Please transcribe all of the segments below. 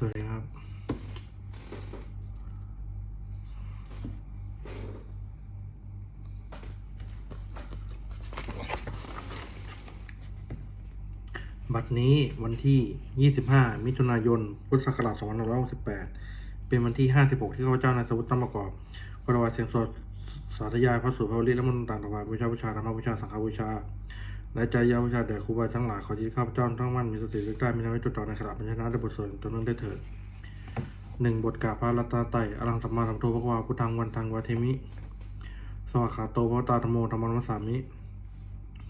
สวัสดีครับ บัดนี้วันที่ 25 มิถุนายน พุทธศักราช2568 เป็นวันที่ 56 ที่ข้าพเจ้านายสวุฒิตั้งประกอบกรวาเสียงสดสาธยายพระสุภาพลิและมนต์ต่างถวายบูชาบูชาธรรมบูชา สังฆบูชา และใจยาบูชาแด่ครูบาทั้งหลายขอที่ข้าพเจ้าทั้งมั่นมีสติเลือกได้มีน้ำจุดต่อในขณะปัญชนะได้บทสวดจนนั้นได้เถิดหนึ่งบทกาพระรัตนไตยอรังสัมมาสัมพุทโธพระวาพุทธังวันทังวาเทมิ สวากขาโตพระตาธรรมโมธรรมนัสสามิ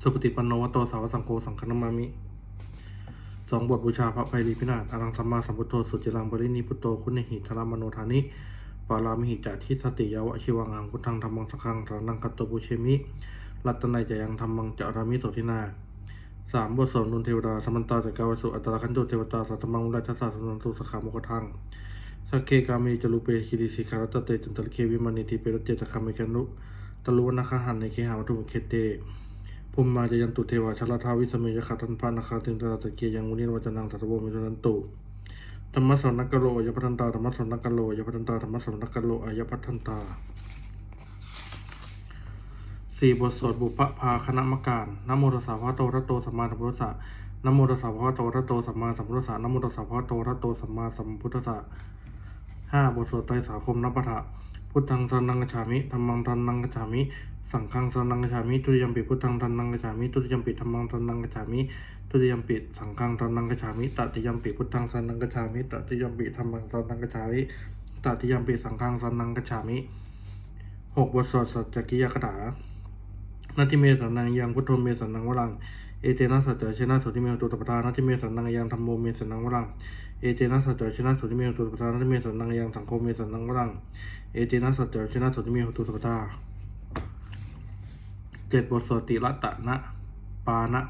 สุปฏิปันโนวโตสาวสังโฆสังฆนามามิสองบทบูชาพระไพรีพินาศอรังสัมมาสัมพุทโธสุจิรังบริณีพุทโธคุณหิธรรมโนธานิปารามิหิจาทิสติยาวะชิวังอังพุทธังธรรมังสังฆังสรนังกัตโตปุเชมิ รัตนัยจะยังธรรมังจะรามิโสทินาสามบทสวดนุนเทวดาสมันตาจักรวสุอัตตะคันโตเทวตาสัตตมังราชสาสนันสุสขามกทังสักเคกามีจลุเปคิริสิคารัตเตจันตะเควิมานิติเปรตเจตคามิกันนุตะลุวนาคาหันในเคหาวัตถุเคเตภูมิมาจะยันตุเทวาชลทาวิสเมยขัตันพานาคาตินตาตะเกียยังมุนิวัจนังตัตโมิตุนันตุธรรมสวนักกะโลยพัทันตาธรรมสวนักกะโลยพัทันตาธรรมสวนักกะโลอายพัทันตา สี่บทสวดบุพภาคณะมการนโมตัสสะพระโตระโตสัมมาสัมพุทธัสสะนโมตัสสะพระโตระโตสัมมาสัมพุทธัสสะนโมตัสสะพระโตระโตสัมมาสัมพุทธัสสะห้าบทสวดไตรสาคมนัปปะทะพุทธังสรนังกัจฉามิธรรมังสรนังกัจฉามิ สังฆังสรนังกัจฉามิทุติยมปิพุทธังสรนังกัจฉามิทุติยมปิธรรมังสรนังกัจฉามิทุติยมปิสังฆังสรนังกัจฉามิตติยมปิพุทธังสรนังกัจฉามิตติยมปิธรรมังสรนังกัจฉามิตติยมปิสังฆังสรนังกัจฉามิหกบทสวดสัจจกิยคถา นาทิเมสันนังยังพุทโธเมสันนังวรัง เอเตนะสัจจะชนะสุติเมตุตปทานาทิเมสันนังยังธรรมโมเมสันนังวรัง เอเตนะสัจจะชนะสุติเมตุตปทานาทิเมสันนังยังสังโฆเมสันนังวรัง เอเตนะสัจจะชนะสุติเมตุตปทาเจ็ดบทสวดติรัตนะปานะ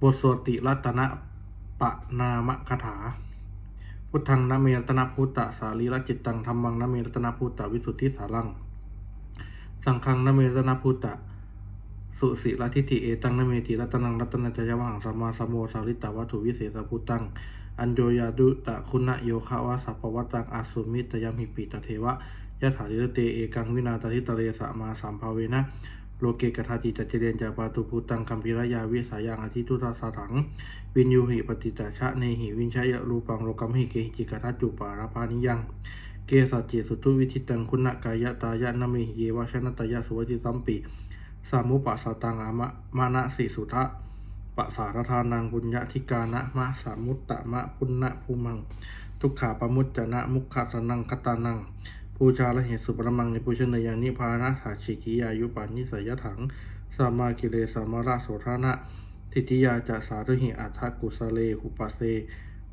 บทสวดติรัตนะปะนามคาถา พุทธังนะเมรตนะพุตตะสาลีรจิตตังธรรมังนะเมรตนะพุตตะวิสุทธิสารัง สังฆังนเมรัตนะพุตตะ สุสิรทิฏฐิเอตังนเมติรัตนังรัตนะจยวังสัมมาสัมโมสาริตาวัตถุวิเศษพุตัง อัญโยยาดุตะคุณะโยคะวะสัพพวัตังอาสุมิตยามิปิตเทวะยะถาลิเตเอกังวินาตาทิตะเลสะมาสามภาเวนะโลเกกทาติจัจเจเรนจาปาตุภูตังคัมภีรยาวิสายังอธิทุตาสถัง วินยูหิปฏิจชะเนหิวินชยรูปังโลกัมหิเกหิจิกทัจจุปาราภานิยัง เกสัจเจสุทุวิธิตังคุณกายะตายะนมิเยวชนะตายะสุวัติสัมปิสามุปัสสตังอามะมานะสิสุทะปะสารทานังบุญญาธิกานะมะสามุตตะมะปุณณะภูมัง ทุกขาปมุจจนะมุขขสนังคตานังปูชาละเหตุสุปรมังในปูชนยานิพานะถาชิกิยายุปานิสยถังสามากิเลสามาราโสธานะทิติยาจะสาธุหิอัฏฐกุสเลหุปสเส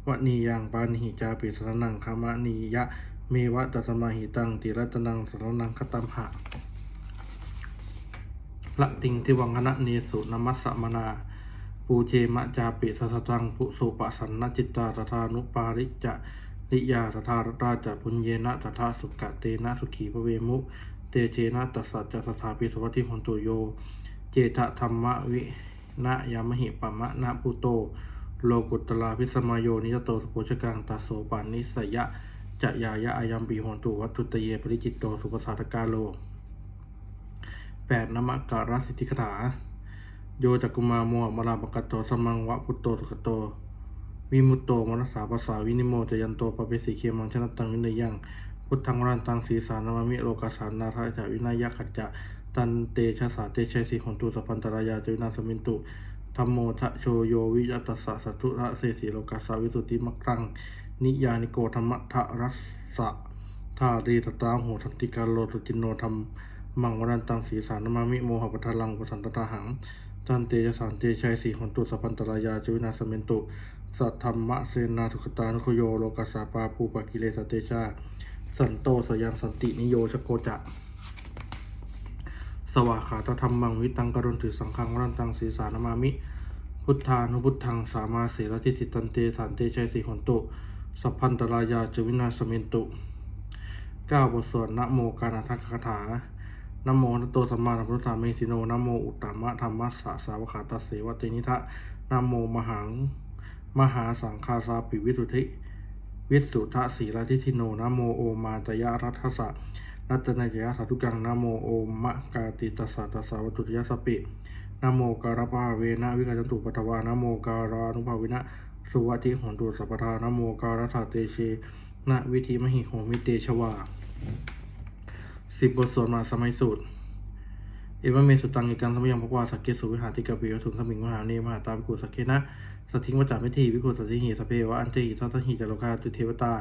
วนียังปานิหิจาปิสรนังคามะนียะ เมวะตัสมาหิตังติรัตนังสรนังคตัมหะละติงทิวังคณะเนสุนมัสสะมนา ปูเชมะจาปิสัสตังปุสุปสันนจิตตาตถานุปาริจะนิยาตถารตาจะปุญเยนะตถาสุกะเตนะสุขีพระเวมุ เตเชนะตัสสัจะสถาปิสวัติหนตุโย เจตธรรมวินะยามหิปะมะนะพุโต โลกุตตลาพิสมายโยนิยโตสโปชกังตัสโสปานิสยะ จะยายะอายัมปีหนตุวัตถุตเยปริจิตโตสุปสาตกาโลแปดนมการสิทธิคถาโยจักกุมาโมหมราปกัตโตสมังวะพุตโตสุขโตวิมุตโตมนัสสาภาษาวินิโมจะยันโตปะเปสิเคมังชนะตังวินยยังพุทธังรันตังสีสานามิโลกัสานาทายจะวินายกัจจะตันเตชะสาเตชัยสีหนตุสัพันตรายาจวินาสมินตุธรรมโมทะโชโยวิยตัสสะสัตุระเสสีโลกัสสาวิสุทธิมักตัง นิยานิโกธรรมทะรัสสะทารีตตาโหทันติกาโลตุจินโนธรรมมังวรันตังสีสานามามิโมหะปทาลังปสันตตาหังจันเตยสานเตชัยสีหนตุสัพพันตรายาจวินาสเมนตุสัทธรรมะเสนาทุกตานุโยโลกัสสาปาปูปะกิเลสเตชา สันโตสยังสันตินิโยชโกจะ สวาขาตธรรมังวิตังกรุณถือสังฆังวรันตังสีสานามามิ พุทธานุพุทธังสามาเสรทิติตันเตสันเตชัยสีหนตุ สัพพันตรายาจวินาสเมนตุเก้าบทสวดนะโมการอัตถคาถานโมนะโตสัมมาสัมพุทธะเมสิโนนโมอุตตมะธรรมะสสะสาวขาตสเสวะเตนิทะนโมมหัง มหาสังคาสาปิวิสุทธิ วิสุทธสีลาทิทิโนนโมโอมาตยรัตสะรัตนายะสาธุกังนโมโอมะกาติตสสะตสสะวัตุตยสปินโมการปาเวนะวิกาจตุปัตวานโมการานุภาวินะ สุวัติหนตุสัพทานโมการถาเตเชนะวิธีมหิโหมิเตชวาสิบบทสวดมาสมัยสูตร เอวเมสุตังเอกังสมยังพกวาสักเกสุวิหารติกาปิวสุนสมิงมหาเนมหาตาภิกุสักเคนะสทิงวจามิธีภิกสัติหิสเพวะอันเตหิทัสหิจโลกาตุเทวตา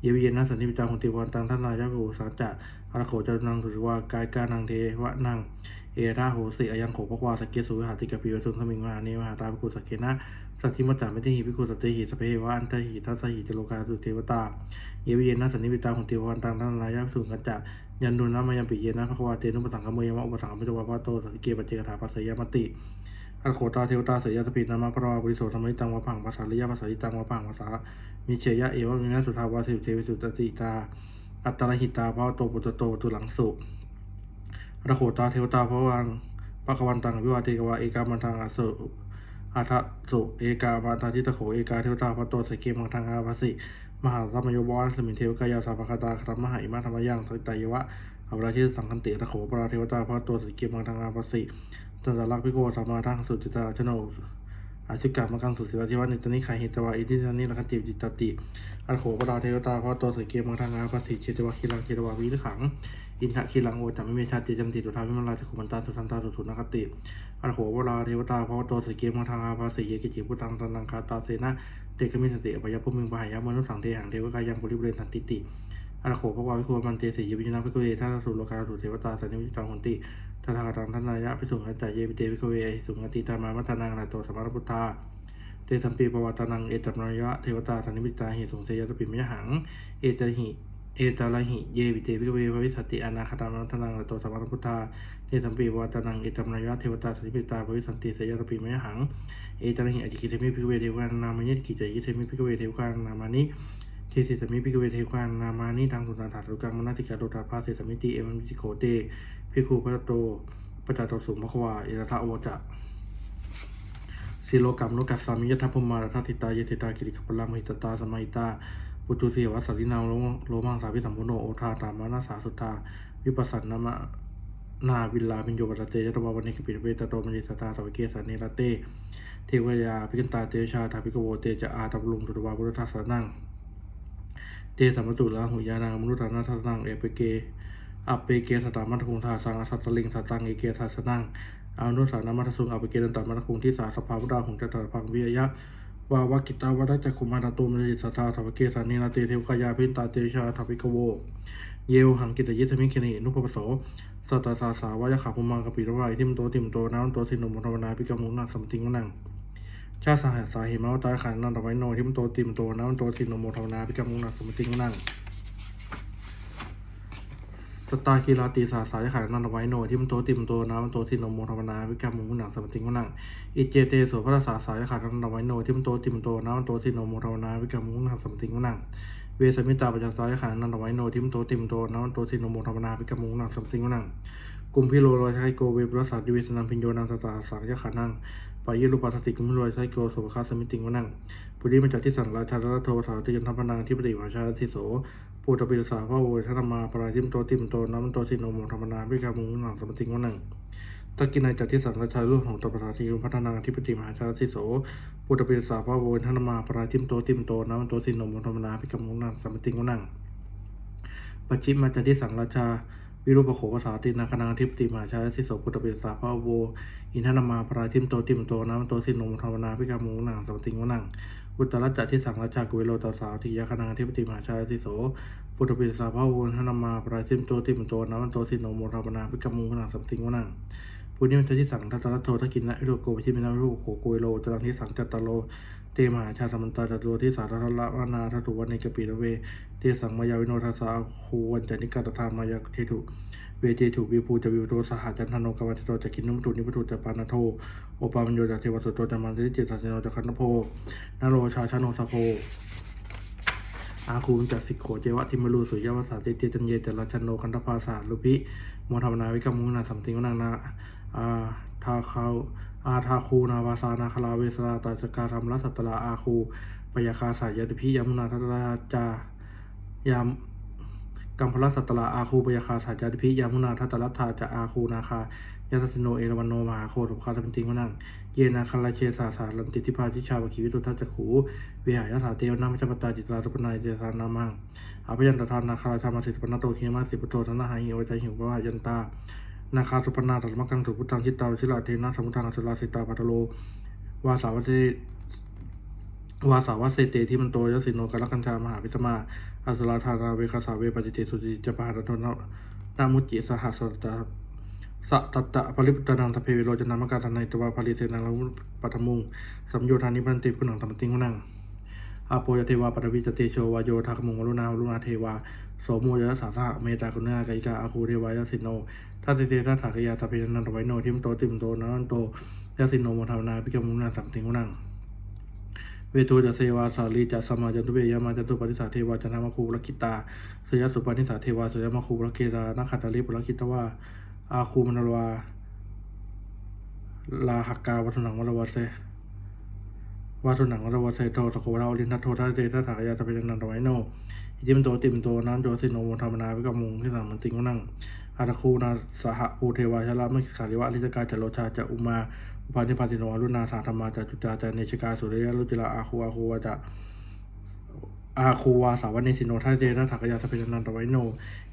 เยวิเยนะสันติปิจาหุติวันตังท่านนายะภูสัจจะอรโขจานังสุริวากายกานังเทวะนัง เอราโหสิอายังโขพกวาสกเกสุวิหาติกาปิวสุนสมิงมหาเนมหาตาภิกุสักนะสัทธิมจามิธีภิกุสัตถิหิสเพวะอันตหิทัสหิจโลกาตุเทวตาเยวิเยนะสันนิปิตาหุติวันตังท่านนายะสุกัจจะยันดุนะมายังปิเยนะพระควาเตนุปสังกมยมะอุปสังกมจวาพะโตสัติเกปเจกถาปัสสยมติอัลโคตาเทวตาเสยสปินามาพระวาบริโสธรรมิตังวะพังภาษาลิยาภาษาลิตังวะพังภาษามิเชยะเอวะมินะสุทาวาเทวเทวิสุตติตาอัตตลหิตาภาวโตปุตโตตุหลังสุ ระโคตาเทวตาพระวังปะกวันตังวิวาเทกวาเอกามันทังอสุอัทสุเอกามาตาทิตโขเอกาเทวตาพระโตสเกมังทังอาภาสิมหาสัมมโยบวานสมินเทวกายาสาภคตาครัมมหาอิมาธรรมยังทตายวะอวราชิสังคันติระโขปราเทวตาพระตัวสิเกมังทางอาภสิจันตลักษณ์พิโกสัมมาทังสุจิตาชโน อาชิกามังกังสุสิวะทิวันิตนิขายหิตวะอิทินานิรักติจิตติอรโขปราเทวตาพระตัวสเกมังทางอาภาสิเจตวะคิลังเจตวะวิริขัง อินทะคิลังโอจามิเมชาติจันติตุทาวิมลาจักขุมันตาสุทันตาสุทุนคติอรโขปราเทวตาพระตัวสเกมังทางอาภาสิเยกิจิพุตังสันนังคาตาเสนะเตกมิสติอภยพุมิงปหายามนุสังเทหังเทวกายังปุริบุเรนสันติติอาราโขภควาวิโคมันเตสียวิจนะพิกเวท่าสุโลกาสุเทวตาสันนิวิจตังหนติ ทาทาตังท่านนายะพิสุงกัจจเยปิเตพิกเวสุงติตามามัตนานาโตสมารพุทธาเตสัมปีปวัตนังเอตัมนายะเทวตาสันนิวิตาเหิสุงเทยตปิมยหัง เอตหิเอตาลหิเยวิเตพิกเวภวิสติอนาคตามัตนานาโตสมารพุทธาเตสัมปีปวัตนังเอตัมนายะเทวตาสันนิวิตาภวิสันติเสยตปิมยหังเอตระหิอจิกิเทมิพิกเวเทวานามานิกิจยิเทมิพิกเวเทวานามานิเทเทสมิพิกเวเทวานามานิทางสุนันทารุกังมนาติกาโดตาภาเสสมิติเอมิจิโคเต พิคูพระโตปจจตสุมภควาเอรทะโอจะสิโลกัมโนกัสสามิยทัพพมารัฐติตาเยติตากิริขปลามหิตตาสมัยตาปุตุเสีวัสสินาโลโลมังสาพิสัมพุโนโอทาตามานาสาสุตาวิปัสสันนามะนาวิลาปิญโยปตเตยตวาวันนิกปิเวตโตมณิสตาสวเกสานิรเตเทวยาพิกันตาเตชาทาพิกโวเตจะอาตับลุงตุตวาบุรุทัสสนังเตสัมมตุลาหุยานังมนุษย์นาทัสนังเอเปเก อัปเปเกสตามัทคุงทาสังอสัตลิงสัตตังเอเกทัสนังอานุสานามัทสุงอัปเปเกดันตามัทคุงที่สาสภาพุทธาหุงจัตตาพังวิยะวาวกิตาวดัจคุมานาตุมณิสตาสวเกสานิรเตเทวกายาพินตาเตชาทาพิกโว เยวหังกิตยิทมิคินินุปปโสสัตตาสาสาวายขาภุมังกปิรวายทิมโตติมโตน้ำโตสินนมธรรมนาพิกามุนาสัมติงวนังชาสหัสสาหิมาวตายขันนันตไวโนทิมโตติมโตน้ำโตสินนมธรรมนาพิกามุนาสัมติงวนัง สตาคีราตีสาสายขายนันไวโนที่มันโตติมโตน้ำมันโตสินโมธรรมนาวิกามุนาสัมติงวนังอิเจเตโสพระสาสายขายนันไวโนที่มันโตติมโตน้ำมันโตสินโมธรรมนาวิกามุนาสัมติงวนัง เวสมิตาปัจจัสายขานันทไว้โนทิมโตติมโตนันโตสินโนโมธรรมนาพิกมุงนังสัมสิงวนังกุมพิโลโรยไชโกเวปรสัตดิวิสนันพิญโยนังสตาสังยขานังปายิรุปัสติกุมพิโลยไชโกสุภคาสมิติงวนังปุริมาจากที่สังราชาลโทสาติยันทัพนังที่ปฏิมาชาทิโสปูตปิสาพระโวยธนมาปราทิมโตติมโตนันโตสินโนโมธรรมนาพิกมุงนังสัมสิงวนัง ตะกินายจากที่สังราชาลูกของตปราทีพัฒนาธิปติมหาชาติโสปุตตเปิสาพระโวยธนมาปราทิมโตติมโตนันโตสินนมธรรมนาพิกามุงนังสัมติงวนังปัจฉิมมาจากที่สังราชาวิรูปโขภาษาตินาคณาธิปติมหาชาสิโสพุทธปิสาพระโวอินทนามาปราทิมโตติมโตน้ำโตสินนมธรรมนาพิกามุงนังสัมติงวนังอุตตรจักที่สังราชากุเวโรตสาวทิยาคณาธิปติมหาชาสิโสพุทธปิสาพระโวอินทนามาปราทิมโตติมโตน้ำโตสินนมธรรมนาพิกามุงนังสัมติงวนัง ปุณิมันจะที่สังทัตตะโททักินนะโรโกวิชิมินารูโขโกยโลจรังที่สังจัตตโล เตมหาชาสมันตาจัตโลที่สาธารณวนาทัตุวันในกปิระเวเตสังมายาวิโนทัสสาคูวันจันิกาตธามายาเทตุเวเจถุวิภูจะวิโตสหจันทโนกวัตโตจะกินนุมตุนิพุตุจะปานาโทโอปามัญโยจะเทวสุโตจะมันติจิตสัจโนจะคันโพนโรชาชาโนสโพอาคูจักสิกโขเจวะทิมรูสุยาสาติเจจันเยจรัชนโนคันธภาสาลุพิโมธรรมนาวิกามุนาสัมติงวนังนา อาทาเขาอาทาคูนาวาสานาคลาเวสราตาจกาธรรมรัสัตตลาอาคูปยาคาสายติพิยมุนาทัตราจายามกัมพลสัตตลาอาคูปยาคาสายติพิยมุนาทัตรัตถาจะอาคูนาคายาตสิโนเอรวันโนมหาโคตุคาตเป็นติงวนังเยนาคาลาเชสาสาลันติทิพาทิชาวคิวิตุทัจจขูวิหายาถาเตวนามัจปตาจิตราสุปนายเจตานามังอาพยันตทานาคาราธรรมสิทธิปนโตเทมาสิปโตธนาหาหิวใจหิวปวายันตา นาคาสุปนาตัสมะกังถูกพุทธังชิตตาชิลาเทนะสมุทังอสุลาสิตาปัตโล วาสาวเทวาสาวเสเตที่มันโตยสิโนกัลกัญชามหาพิตมาอัสุราธานาเวคาสาเวปจิเตสุจิจปาหะโทนนามุจิสหัสสตาสัตตะปริปุตตนังทเพวิโรจนามกาตนัยตวาภริเสนังละมุปัทมุงสัมโยธานิพันติคุณังธรรมติงวนังอาโปยเทวาปฐวิจเตโชวายโยทักมุงวรุณาวรุณาเทวา โสมูยสาสะเมตตาคุณากายกาอาคูเทวายสิโนทัตติเตทัตถากยาตะเพนันตไวโนทิมโตติมโตนันโตยสิโนโมทาวนาพิกมุนาสัมติงวนังเวทูจะเสวาสาลีจะสมาจันตุเบยามาจันตุปฏิสาเทวาจันทมคูรกิตาสยสุปนิสาเทวาสยมคูรเกตานาขัตตาลิปุรกิตวาอาคูมนรวาลาหักกาวัฒนังวรวเสวาสุนังวรวเสโตตะโคราอลินทัตโททัตเตทัตถากยาตะเปนันตไวโน อิจิมโตติมโตนั้นโจสิโนโมธรรมนาวิกมุงที่นังมันติงวนั่งอาตะคูนาสหภูเทวาชลามิขาริวะอริจกาจโลชาจะอุมาอุปาณิพาสิโนอรุณาสาธรรมาจะจุจาจะเนชิกาสุริยะรุจิลาอาคูอาคูวาจะอาคูวาสาวนิสิโนทัตเตทัตถากยาตะเปนันตไวโน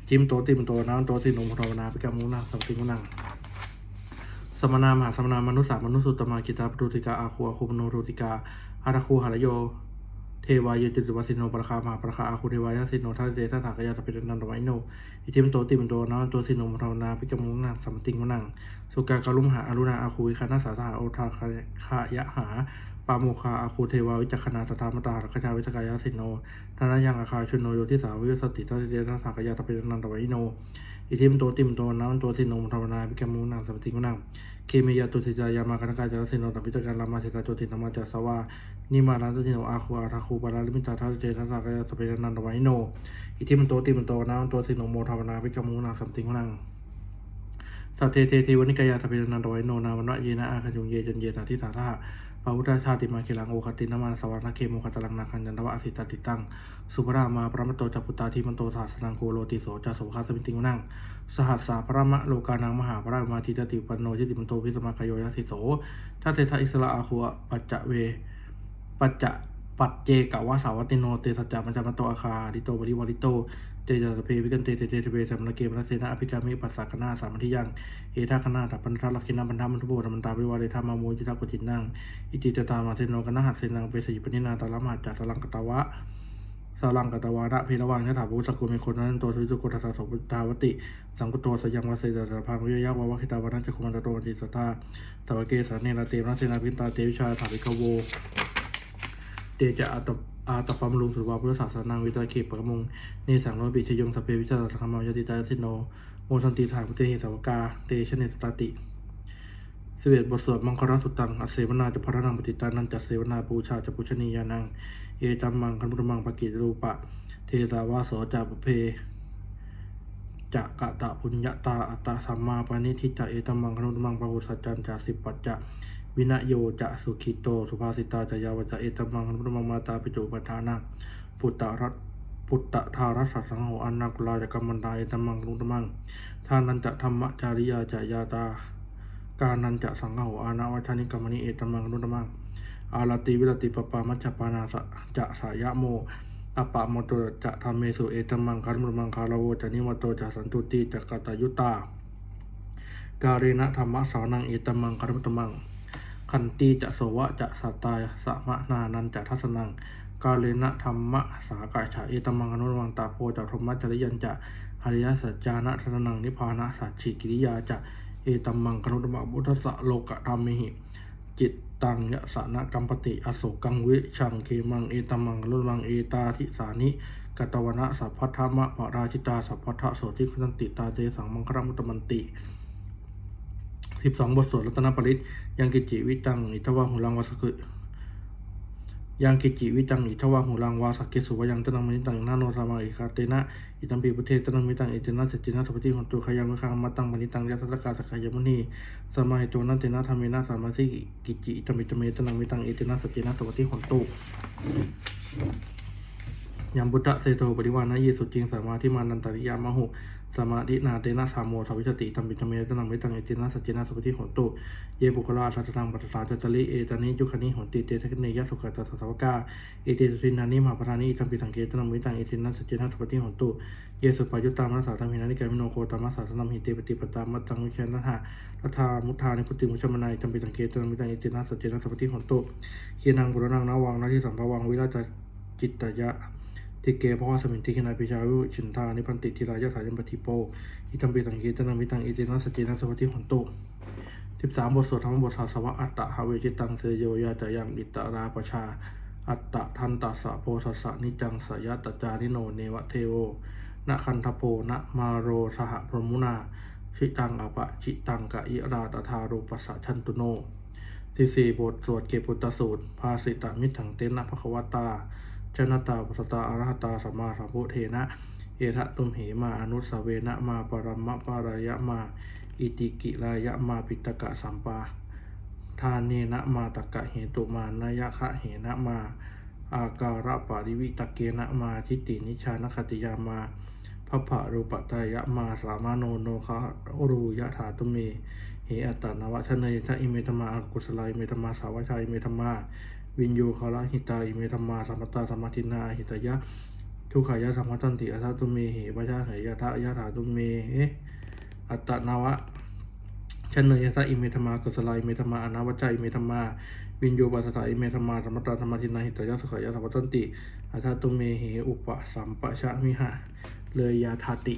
จิมโตติมโตนันโจสิโนโมธรรมนาวิกมุงนาสัมติงวนังสมณามหาสมณามนุษย์สามนุษย์สุตตมากิตาปรุติกาอาคูอาคูมโนรุติกาอาราคูหารโย เทวายจุติวัสิโนปรคามาปรคาอาคูเทวายสิโนทัตเดทัตถากยาตเปนนันตไวโนอิทิมโตติมโตนะตัวสิโนมทวนาพิกมุงนาสัมติงวนังสุกากาลุมหาอรุณาอาคูวิคานาสาสหาโอทาคายะหาปาโมคาอาคูเทวาวิจักขณาสตามตาหคชาวิจกายาสิโนทานายังอาคาชุนโนโยทิสาวิสติทัตเดทัตถากยาตเปนนันตไวโน อิทิมโตติมโตนะตัวสิโนมทวนาพิกมุงนาสัมติงวนังเคมียาตุติจายามาคณกาจารสินโนตัมพิจการรามาเทตาโจตินามาจัสวานิมารันตสิโนอาคูอาทาคูปาราลิมิตาทัตเจทัสสากายสเปยนันตไวโนอิทิมันโตติมันโตนตัวสิโนโมทาวนาพิกามุนาสัมติงวนังสัตเทเทเทวนิกายาสเปยนันตไวโนนาวันวะเยนะอาคันยุงเยจันเยตาทิสาทา ปาวุตชาติมาเกลังโอคตินมาสวรรคเคโมคตลังนาคันยันทวะอสิตาติตัง สุภรามาพระมตโตจัปุตตาทิมันโตสาสนังโกโลติโสจาโสภาสมิติงนัง สหัสสาพระมะโลกานังมหาพระรามาทิจติปันโนจิติมันโตพิสมากโยยัสสิโสทัตเตทะอิสระอาคัวปัจจเว ปัจจปัจเจกะวะสาวติโนเตสัจจะมัจจามโตอาคาดิโตบริวาริโต เจจตเพวิกันเตเตเตเทเวสัมนาเกมรัสเสนาอภิกามิปัสสะคณาสามัทิยังเอทาคณาตัปันทะลักขินาบันทามันทุโบธรรมันตาวิวาเรธามาโมจิตากุจินังอิติจตามาเซโนกนะหัสเสนังเปสีปนินาตาลมหัจจตลังกตวะสลังกตวาระเพรวังยะถาภูสกุลมีคนนั้นตัวทุจุกุทัสสะสมุทาวติ สังกุโตสยังวสเสดตพังวิยยักววะคิตาวานันจคุมันตโตติสตาตวเกสาเนนาเตมนัสเสนาพินตาเตวิชาถาวิกโวเตจะอาต อาตปัมลุงสุวาพุทธศาสนังวิตาเขปปะมงเนสังโนปิชยงสเพวิจารสังคมายติตาสิโนโมทันติถางพุทธเหสาวกาเตชะเนสตาติสิเวตบทสวดมังคลสุตังอัสเสวนาจะพระนังปฏิตานันจัสเสวนาปูชาจะปุชนียานัง เอตัมมังคันพุทธมังปกิรูปะ เทสาวาโสจาปเพจะกะตะปุญญาตาอัตตาสัมมาปานิทิจะเอตัมมังคนุตมังปะหุสัจจันจะสิปัจจะ วินโยจะสุขิโต สุภาสิตาจะยาวจะเอตมังคนุตมังมาตาปิจุปทานาปุตตะรัตปุตตะทารัสสะสังโฆอันนากุลาจะกัมมันตาเอตมังคนุตมังทานันจะธรรมจาริยาจะยาตา การนันจะสังโฆอานาวัชานิกรรมนิเอตมังคนุตมัง อาลติวิรติปปามัจจปานาสะจะสายะโมอปะโมโตจะทำเมสุเอตมังคันมุมังคาราโวจะนิวัตโตจะสันตุติจะกตายุตา การเรนะธรรมะสานังเอตมมังคันมุตมัง ขันตีจะโสวะจะสัตตายสมะนานันจะทัสนัง กาเลนะธรรมะสากายฉะเอตมังอนุมังตาโพจะธรรมะจริยันจะอริยสัจจานะทนังนิพพานะสัจฉิกิริยาจะเอตมังคนุตมะบุทธสะโลกะธรรมิหิจิตตังยะสานะกัมปติอโศกังวิชังเคมังเอตมังลุมังเอตาทิสานิกตวนะสัพพัทธมะปะราชิตาสัพพัทธโสติคันติตาเจสังมังครมุตมันติ สิบสองบทสวดรัตนปริตยังกิจิวิตังอิทวะหุลังวัสกุยังกิจิวิจังอิทวาหูรังวาสกเกสุวายังตนังมณิตังนาโนสามังอิคาเตนะอิตัมปีประเทศตนังมิตังอิเตนะเสจินะสัพพิหนตุขยังวิคังมัตังมณิตังยัตตะกาสกายมุนีสมาหิโตนันเตนะธรรมินะสามาสิกิจิอิตัมปิตเมตนังมิตังอิเตนะเสจินะสัพพิหนตุ ยัมพุทธเสโตปริวานะเยสุจิงสามาธิมานันตริยามหุสมาธินาเตนะสามโมสวิชติตัมปิตเมตนังมิตังเอจินะสัจจินะสัพพิหนตุเยบุคลาทัตตังปัสสาจตลิเอตานิยุคณิหนติเตทะเนยสุขตัสสาวกาเอเตสุทินานิมหาปทานิตัมปิสังเกตนังมิตังเอจินะสัจจินะสัพพิหนตุเยสุปายุตตามัสสาธรรมินานิกามิโนโคตามัสสาสนัมหิเตปฏิปตามัตตังวิเชนะหะรัฐามุทานิพุติมุชมนายตัมปิสังเกตนังมิตังเอจินะสัจจินะสัพพิหนตุเคียนังบุรนังนาวังนาทิสัมภวังวิราชจิตตยะ ทิเกเพราะว่าสมิงทิคณาปิชาวุชินทานิพันติทิรายะถายัมปติโปอิตัมปิตังเกตนามิตังเอเจนะสเจนะสวัสดิหนตุสิบสามบทสวดธรรมบทสาสวะอัตตะหาเวจิตังเสยโยยาจายังอิตตราปชา อัตตะทันตัสสะโพสสะนิจังสยะตจานิโนเนวะเทโวนะคันทโปนะมาโรสหพรหมุนาชิตังอปะชิตังกะอิราตถารูปัสสะชันตุโนสิสี่บทสวดเกปุตตสูตร ภาสิตามิถังเตนะภควตา ชนตาปัสตาอรหัตาสัมมาสัมพุทเทนะ เอทะตุมเหมาอนุสเวนะมาปรมะปารายะมา อิติกิรายะมาปิตกะสัมปาทานเนนะมาตกะเหตุมานายะคะเหนะมา อาการะปาริวิตเกนะมาทิฏฐินิชานคติยามาพัพพะรูปตายะมาสามาโนโนคะรูยะถาตุเมเหอัตตานวะชเนยทะอิเมธรรมาอากุสลายเมธรรมาสาวชัยเมธรรมา วินยูคาระหิตาอิเมธรรมาสัมปตาสัมมาทินาหิตายะ ทุกขายะสัมมตันติอัตตตุเมเหปะชาเหยะทะยะถาตุเมอัตตนาวะชันเนยะทะอิเมธรรมากุสลายเมธรรมาอนาวจายเมธรรมาวินยูปัสสะอิเมธรรมาสัมปตาสัมมาทินาหิตายะสุขายะสัมตันติอัตตตุเมเหอุปสัมปะชะมิหะเลยยาทาติ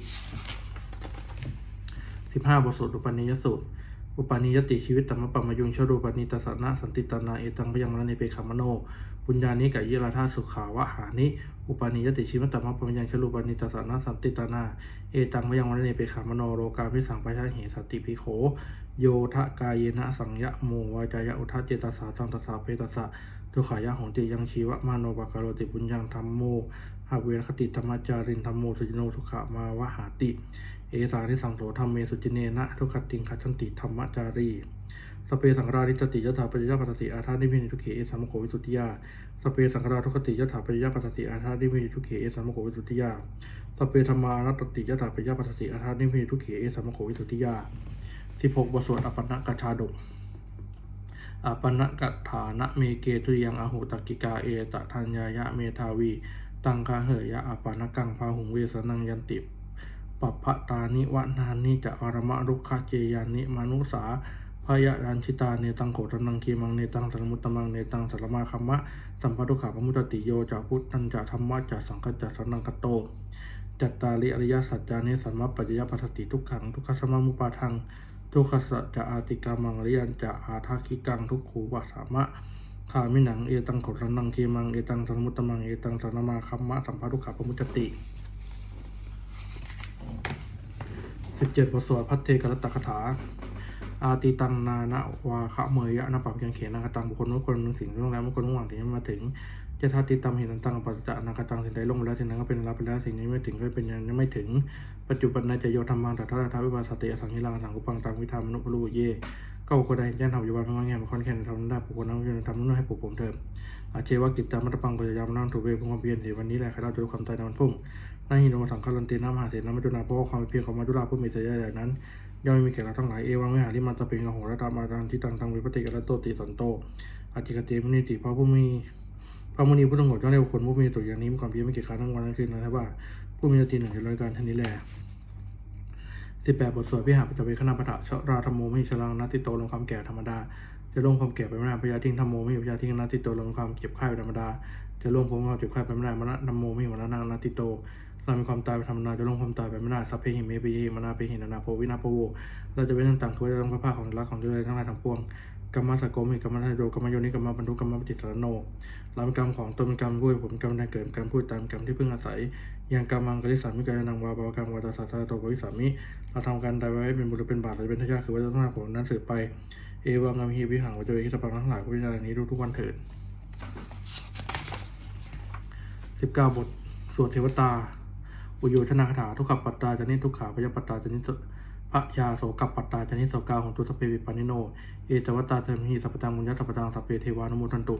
สิบห้าบทสวดอุปนิยสูตร อุปาณิยติชีวิตตมะปะมยุงชรูปนิตสนะสันติตนาเอตังพยังมรณเนเปขามโนปุญญานิกะยิราธาสุขาวะหานิอุปาณิยติชีวิตตมะปะมายังชรูปนิตสนะสันติตนาเอตังพยังมรณเนเปขามโนโรกาพิสังปชาเหสติพิโขโยทะกายเยนะสังยะโมวาจายะอุทะเจตสาสังตสาเพตสะทุขายะโหติยังชีวะมาโนปะกะโรติปุญญังธรรมโมหาเวรคติธรรมจารินธรรมโมสุจโนสุขามาวหาติ เอสานิสังโสธรรมเมสุจิเนนะทุกขติงคัจฉันติธรรมจารีสเปสังราริจติยถาปัจจยปัสสติอาธานิพินิทุเขเอสัมโมโควิสุทธิยาสเปสังราทุกขติยถาปัจจยปัสสติอาธานิพินิทุเขเอสัมโมโควิสุทธิยาสเปธรรมานัตติยถาปัจจยปัสสติอาธานิพินิทุเขเอสัมโมโควิสุทธิยาสิบหกบทสวดอปันนกชาดกอาปนกัฏฐานะเมเกตุยังอหุตกิกาเอตทัญญายะเมทาวี ตังคาเหยะอาปานกังพาหุงเวสนังยันติ ปัปพะตานิวะนานิจะอารมะรุกขเจยานิมานุสาพยายันชิตาเนตังโขตนังคีมังเนตังสรมุตตมังเนตังสรมาคัมมะสัมปะทุขาปมุตตติโยจะพุทธันจะธรรมะจะสังฆจะสนังกโตจัตตาริอริยสัจจานิสัมมาปัจจยปัสสติทุกขังทุกขสมามุปาทังทุกขสัจจะอาติกามังริยันจะอาทาคิกังทุกขูปัสามะขามิหนังเอตังขดรันังเคมังเอตังสรมุตตมังเอตังสรมาคัมมะสัมภารุขาปมุจจติ สิบทสวดพัทเทกรตตคาถา อาติตังนานะวาคะเมยะนะปับยังเขียนนากตังบุคคลทุกคนนึกสิ่งล่วงแล้วบุคคลทุกหวังที่จะมาถึงจะทัติตัมเห็นตังปัจจะนากตังสิ่งใดลงไปแล้วสิ่งนั้นก็เป็นรับไปแล้วสิ่งนี้ไม่ถึงก็เป็นยังไม่ถึง ปัจจุบันในจะโยธรรมังแต่ถ้าทาวิปัสสติอสังหิรังสังกุปังตังวิธามนุปรูเยก็บุคคลใดย่านทำอยู่วันไม่ว่าแง่มาค่อนแค่นทำนั้นได้บุคคลนั้นจะทำนั้นให้ปลุกผมเถิดอาเชวะกิจจามัตปังก็จะยามนั่งถูเวพงความเพียรในวันนี้แหละข้าเราจะรู้ความตายในวันพุ่ง นาหิโนสังฆลันเตนะมหาเสนามัจจุนาเพราะความเพียรของมัจจุราผู้มีเสียใหญ่นั้นย่อมมีแก่เราทั้งหลายเอวังไม่หาลิมันตะเป็นกโหระธรรมาดังที่ตังทางวิปติกระโตติสันโตอจิกเตมุนิติพระผู้มีพระมุนีผู้ต้องหดย่อมเรียกว่าคนผู้มีตัวอย่างนี้มีความเพียรไม่เกียจคร้านทั้งวันทั้งคืนนะครับว่าผู้มีสติหนึ่งในร้อยการท่านนี้แหละสิบแปดบทสวดพิหารปัจจเวคณะปะทะชราธรรมโมมิชลังนัตติโตลงความแก่ธรรมดา จะลงความแก่ไปไม่ได้พยาทิ้งธรรมโมมิพยาทิ้งนัตติโตลงความเก็บไข้ธรรมดา จะลงความเจ็บไข้ไปไม่ได้มรณะธรรมโมมิมรณะนัตติโต เรามีความตายไปธรรมดาจะลงความตายไปไม่ได้สัพเพหิเมปิเยมนาเพหินานาโพวินาโพโวเราจะเป็นต่างๆคือจะต้องพระภาคของรักของเจริญทั้งหลายทั้งปวงกรรมสกโกมิกรรมทายโดกรรมโยนิกรรมบรรทุกรรมปฏิสารโนเราเป็นกรรมของตนเป็นกรรมผู้ผลกรรมใดเกิดกรรมพูดตามกรรมที่เพึ่งอาศัยยังกรรมังกริสามิกายนังวาบาวกังวาตาสัตตโตวิสามิเราทำการใดไว้เป็นบุญหรือเป็นบาปหรือเป็นทายาคือว่าจะต้องหาผลนั้นสืบไป เอวังกัมฮีวิหังวัจเวคิตปังทั้งหลายก็พิจารณานี้ทุกวันเถิดสิบเก้าบทสวดเทวตา อุโยชนาคาถาทุกขปัตตาจนิทุกขาพยปัตตาจนิสพระยาโสกัปปัตตาจนิโสกาของตุสเพวิปานิโน เอตวัตตาเทมิหิสัพตังมุญญสัพตังสัพเพเทวานุโมทันตุ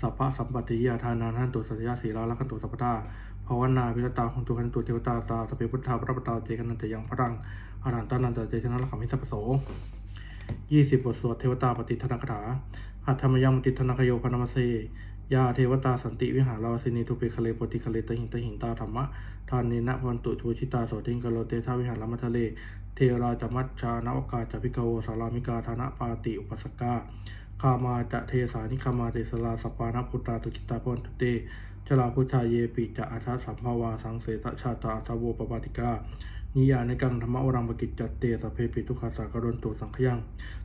สัพพะสัมปติยาทานาทันตุสัตยาสีลาลักันตุสัพพตาภาวนาวิรตาของตุขันตุเทวตาตาสัพเพพุทธาพระปตาเจกันนันตยังพรังอรหันตานันตเจชนะละขมิสัพโสยี่สิบบทสวดเทวตาปฏิทนาคาถาหัตถมยังติทนาคโยพนมเสยาเทวตาสันติวิหาราวสินีทุเปคเลปติคเลตหิงตหิงตาธรรมะ ทานเนนะวันตุทูชิตาโสติงกโลเตทาวิหารมัทะเล เทราจมัชชานวกาจพิกโวสารามิกาธานะปาติอุปสกกาคามาจะเทสานิคามาเตสลาสปานพุตตาตุกิตาพนตุเตจลาพุชาเยปิจะอัฏฐสัมภาวาสังเสตชาตาสาวปปาติกานิยาในกังธรรมวรังปกิจจัตเตสพเพปิทุขาสากรนตุสังขยัง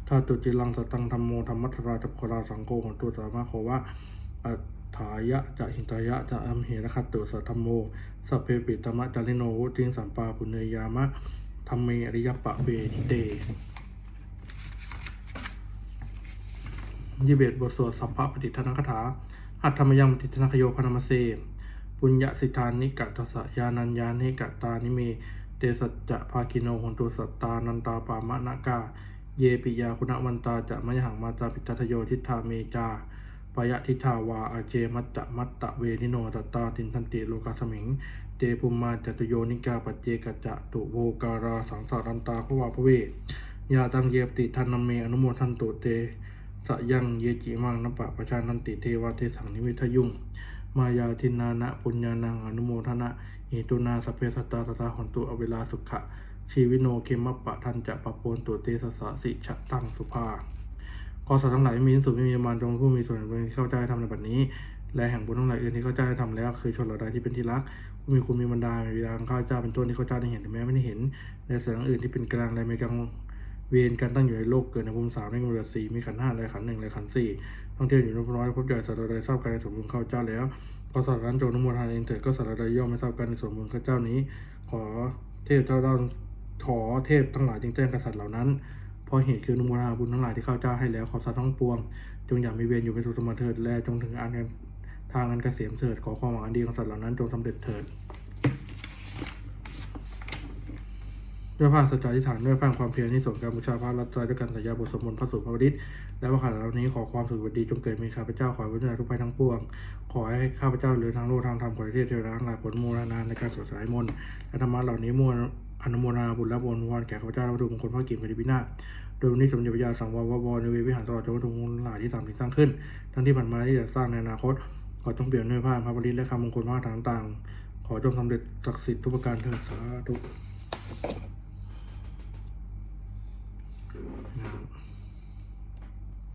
ถ้าตุจิลังสตังธรรมโมธรรมัทราจัปโคราสังโฆของตุสามาโควะ อัฏฐายะจะหินตายะจะอัมเหระคัตตุสัทธรรมโมสัพเพปิตมะจาริโนวุติงสัมปาปุเนยามะธรรมเมอริยปะเบทิเตยี่เบตบทสวดสัมภปฏิทนคถาหัตถมยังปฏิทนคโยพนามเสปุญญสิทานิกัตถสยานัญญานิกัตตานิเม เตสัจจะภาคิโนหนตุสัตตานันตาปามะนากา เยปิยาคุณวันตาจะมยหังมาจาปิทัทโยทิธาเมจา ปยะทิธาวาอาเจมัตตะมัตตะเวนิโนตตาตินทันติโลกาสมิงเตปุมมาจตุโยนิกาปัจเจกจะตุโวการาสังสารันตาภวาภเวยาตังเยปติทันนเมอนุโมทันตุเตสะยังเยจิมังนปะประชานันติเทวาเทสังนิเวทยุงมายาทินานะปุญญานังอนุโมทนะเหตุนาสเพสตาตถาหนตุอเวลาสุขะชีวิโนเคมะปะทันจะปะโปนตัวเตสสะสิฉะตั้งสุภา อสัตว์ทั้งหลายไม่มีสุดไม่มีมานจงผู้มีส่วนเป็นที่เข้าใจทำในบัดนี้ และแห่งบุญทั้งหลายอื่นที่เข้าใจทำแล้ว คือชนเหล่าใดที่เป็นที่รักผู้มีคุณมีบรรดามีวิญญาณข้าเจ้าเป็นต้นที่ข้าเจ้าได้เห็นหรือแม้ไม่ได้เห็นและสิ่งอื่นที่เป็นกลางและไม่กลางเวรการตั้งอยู่ในโลกเกิดในภูมิสามในกำเนิดสี่มีขันห้าและขันหนึ่งและขันสี่ท่องเที่ยวอยู่นพร้อยพบใหญ่สัตว์ใดทราบการในสมบูรณ์ข้าเจ้าแล้วก็สัตว์นั้นจงนโมทนาเองเถิดก็สัตว์ใดย่อมไม่ทราบการในสมบูรณ์ข้าเจ้านี้ ขอเทพเจ้าด้านขอเทพทั้งหลายจึงแจ้งกษัตริย์เหล่านั้นเราะเหตุคืออนุโมทนาบุญทั้งหลายที่ข้าเจ้าให้แล้วขอสัตว์ทั้งปวง จงอย่ามีเวรอยู่เป็นสุขสมบัติเถิดและจงถึงอันทางอันเกษมเถิดขอความหวังอันดีของสัตว์เหล่านั้นจงสำเร็จเถิดด้วยพระสัจจะอธิฐานด้วยพระความเพียรที่ส่งการบูชาพระรัตตรัยด้วยการสัญญาบทสมมติพระสุภาวดิษและว่าขณะเหล่านี้ขอความสุขสวัสดีจงเกิดมีข้าพเจ้าขอให้วิญญาทุกภัยทั้งปวง ขอให้ข้าพเจ้าหรือทางโลกทางธรรมขอให้เทพเทวดาทั้งหลายผลมูลนานในการสวดสายมนต์และธรรมะเหล่านี้มวลอนุโมทนาบุญและบุญวานแก่ข้าพเจ้าและวัตถุมงคลพระกิจพระดิพินาศ ดยวันนี้สมเด็จพระยาสังวรวบในเววิหารตลอดจนวัตถุมงคลหลายที่สามที่สร้างขึ้น ทั้งที่ผ่านมาที่จะสร้างในอนาคตขอจงเปลี่ยนด้วยผ้าพระบริตและคำมงคลพระต่างๆ ขอจงสำเร็จศักดิ์สิทธิ์ทุกประการเถิดสาธุ